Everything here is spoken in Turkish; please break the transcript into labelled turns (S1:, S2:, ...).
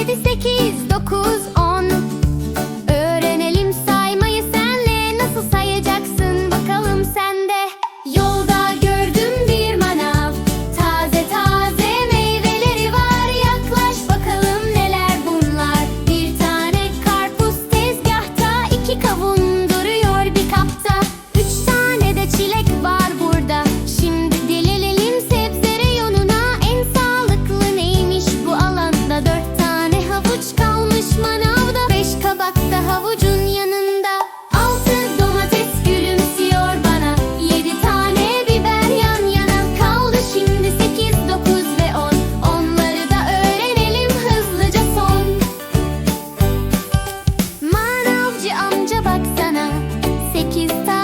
S1: Yedi, sekiz, dokuz, on 積さ